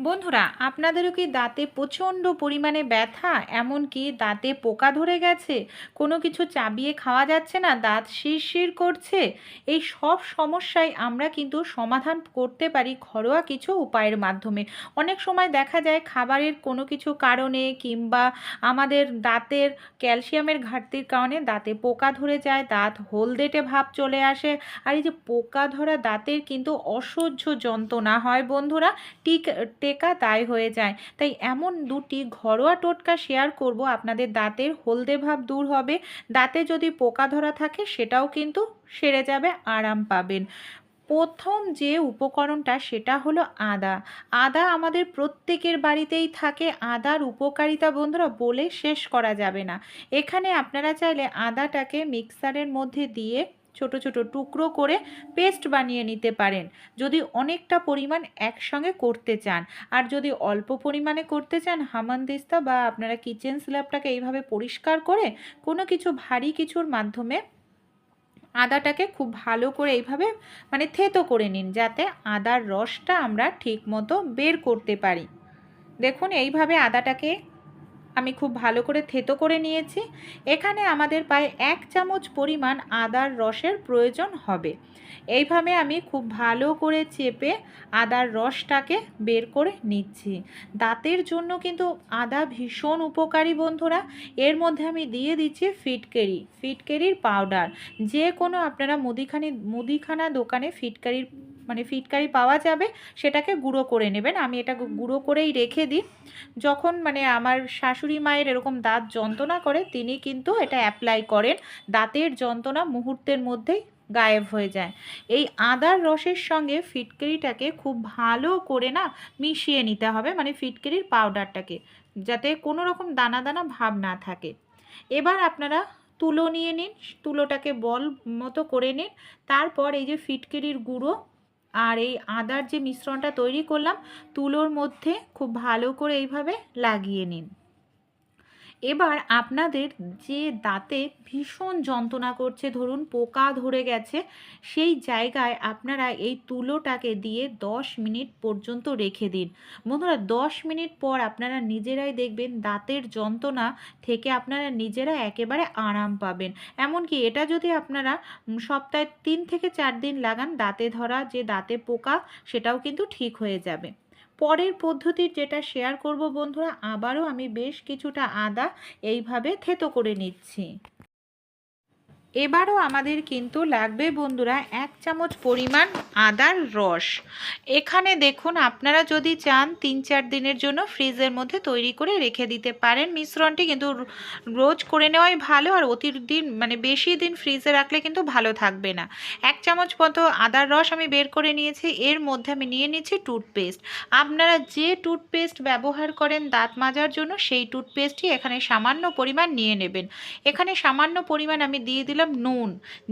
বন্ধুরা, আপনাদেরও কি দাঁতে প্রচণ্ড পরিমাণে ব্যথা? এমনকি দাঁতে পোকা ধরে গেছে? কোনো কিছু চাবিয়ে খাওয়া যাচ্ছে না? দাঁত শিরশির করছে? এই সব সমস্যায় আমরা কিন্তু সমাধান করতে পারি ঘরোয়া কিছু উপায়ের মাধ্যমে। অনেক সময় দেখা যায় খাবারের কোনো কিছু কারণে কিংবা আমাদের দাঁতের ক্যালসিয়ামের ঘাটতির কারণে দাঁতে পোকা ধরে যায়, দাঁত হলদেটে ভাব চলে আসে। আর এই যে পোকা ধরা দাঁতের কিন্তু অসহ্য যন্ত্রণা হয় বন্ধুরা টিক টেকা দায় হয়ে যায়। তাই এমন দুটি ঘরোয়া টোটকা শেয়ার করব, আপনাদের দাঁতের হলদে ভাব দূর হবে। দাঁতে যদি পোকা ধরা থাকে, সেটাও কিন্তু সেরে যাবে, আরাম পাবেন। প্রথম যে উপকরণটা, সেটা হলো আদা। আদা আমাদের প্রত্যেকের বাড়িতেই থাকে। আদার উপকারিতা বন্ধুরা বলে শেষ করা যাবে না। এখানে আপনারা চাইলে আদাটাকে মিক্সারের মধ্যে দিয়ে ছোট ছোট টুকরো করে পেস্ট বানিয়ে নিতে পারেন। যদি অনেকটা পরিমাণ একসঙ্গে করতে চান, আর যদি অল্প পরিমাণে করতে চান হামানদিস্তা বা আপনারা কিচেন স্ল্যাবটাকে এইভাবে পরিষ্কার করে কোনো কিছু ভারী কিছুর মাধ্যমে আদাটাকে খুব ভালো করে এইভাবে মানে থেতো করে নিন, যাতে আদার রসটা আমরা ঠিক মতো বের করতে পারি। দেখুন, এইভাবে আদাটাকে আমি খুব ভালো করে থেতো করে নিয়েছি। এখানে আমাদের প্রায় এক চামচ পরিমাণ আদার রসের প্রয়োজন হবে। এইভাবে আমি খুব ভালো করে চেপে আদার রসটাকে বের করে নিচ্ছি। দাঁতের জন্য কিন্তু আদা ভীষণ উপকারী বন্ধুরা। এর মধ্যে আমি দিয়ে দিচ্ছি ফিটকেরি। ফিটকেরির পাউডার। যে কোনো আপনারা মুদিখানি মুদিখানা দোকানে ফিটকারির মানে ফিটকারি পাওয়া যাবে, সেটাকে গুঁড়ো করে নেবেন। আমি এটা গুঁড়ো করেই রেখে দিই। যখন মানে আমার শাশুড়ি মায়ের এরকম দাঁত যন্ত্রণা করে, তিনি কিন্তু এটা অ্যাপ্লাই করেন। দাঁতের যন্ত্রণা মুহূর্তের মধ্যেই গায়েব হয়ে যায়। এই আদার রসের সঙ্গে ফিটকিরিটাকে খুব ভালো করে না মিশিয়ে নিতে হবে মানে ফিটকিরির পাউডারটাকে যাতে কোনো রকম দানা দানা ভাব না থাকে। এবার আপনারা তুলো নিয়ে নিন, তুলোটাকে বল মতো করে নিন। তারপর এই যে ফিটকিরির গুঁড়ো আর এই আদার যে মিশ্রণটা তৈরি করলাম, তুলোর মধ্যে খুব ভালো করে এইভাবে লাগিয়ে নিন। এবার আপনাদের যে দাঁতে ভীষণ যন্ত্রণা করছে, ধরুন পোকা ধরে গেছে, সেই জায়গায় আপনারা এই তুলোটাকে দিয়ে দশ মিনিট পর্যন্ত রেখে দিন। বন্ধুরা, দশ মিনিট পর আপনারা নিজেরাই দেখবেন দাঁতের যন্ত্রণা থেকে আপনারা নিজেরা একেবারে আরাম পাবেন। এমনকি এটা যদি আপনারা সপ্তাহে তিন থেকে চার দিন লাগান, দাঁতে ধরা যে দাঁতে পোকা, সেটাও কিন্তু ঠিক হয়ে যাবে। পরের পদ্ধতির যেটা শেয়ার করব বন্ধুরা, আবারও আমি বেশ কিছুটা আদা এইভাবে থেতো করে নিচ্ছি। এবারও আমাদের কিন্তু লাগবে বন্ধুরা এক চামচ পরিমাণ আদার রস। এখানে দেখুন, আপনারা যদি চান তিন চার দিনের জন্য ফ্রিজের মধ্যে তৈরি করে রেখে দিতে পারেন। মিশ্রণটি কিন্তু রোজ করে নেওয়াই ভালো আর অতিদিন মানে বেশি দিন ফ্রিজে রাখলে কিন্তু ভালো থাকবে না। এক চামচ মতো আদার রস আমি বের করে নিয়েছি, এর মধ্যে আমি নিয়ে নিচ্ছি টুথপেস্ট। আপনারা যে টুথপেস্ট ব্যবহার করেন দাঁত মাজার জন্য, সেই টুথপেস্টই এখানে সামান্য পরিমাণ নিয়ে নেবেন। এখানে সামান্য পরিমাণ আমি দিয়ে দিলাম দিলাম নুন।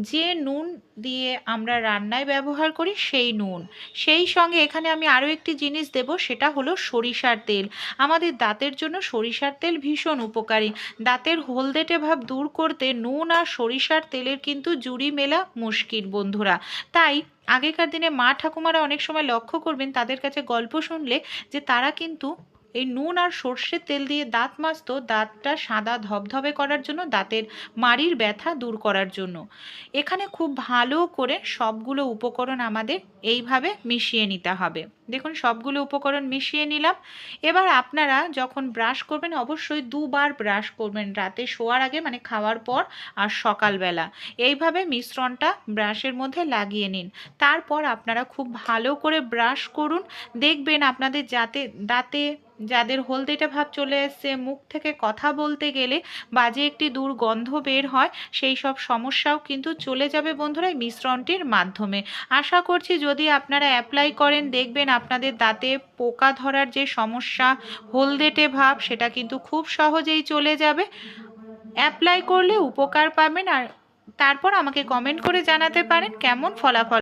যে নুন দিয়ে আমরা রান্নায় ব্যবহার করি সেই নুন। সেই সঙ্গে এখানে আমি আরও একটি জিনিস দেব, সেটা হলো সরিষার তেল। আমাদের দাঁতের জন্য সরিষার তেল ভীষণ উপকারী। দাঁতের হলদেটে ভাব দূর করতে নুন আর সরিষার তেলের কিন্তু জুড়ি মেলা মুশকিল, বন্ধুরা। তাই আগেকার দিনে মা ঠাকুমারা অনেক সময় লক্ষ্য করবেন তাদের কাছে গল্প শুনলে যে তারা কিন্তু এই নুন আর সর্ষের তেল দিয়ে দাঁত মাজতো, দাঁতটা সাদা ধবধবে করার জন্য, দাঁতের মাড়ির ব্যথা দূর করার জন্য। এখানে খুব ভালো করে সবগুলো উপকরণ আমাদের এইভাবে মিশিয়ে নিতে হবে। দেখুন, সবগুলো উপকরণ মিশিয়ে নিলাম। এবার আপনারা যখন ব্রাশ করবেন, অবশ্যই দুবার ব্রাশ করবেন। রাতে শোয়ার আগে মানে খাওয়ার পর আর সকালবেলা। এইভাবে মিশ্রণটা ব্রাশের মধ্যে লাগিয়ে নিন। তারপর আপনারা খুব ভালো করে ব্রাশ করুন। দেখবেন আপনাদের যাতে দাঁতে যাদের হলদেটে ভাব চলে এসছে, মুখ থেকে কথা বলতে গেলে বাজে একটি দুর্গন্ধ বের হয়, সেই সব সমস্যাও কিন্তু চলে যাবে বন্ধুরা মিশ্রণটির মাধ্যমে। আশা করছি যদি আপনারা অ্যাপ্লাই করেন, দেখবেন আপনাদের দাঁতে পোকা ধরার যে সমস্যা, হলদেটে ভাব, সেটা কিন্তু খুব সহজেই চলে যাবে। অ্যাপ্লাই করলে উপকার পাবেন আর তারপর আমাকে কমেন্ট করে জানাতে পারেন, কেমন ফলাফল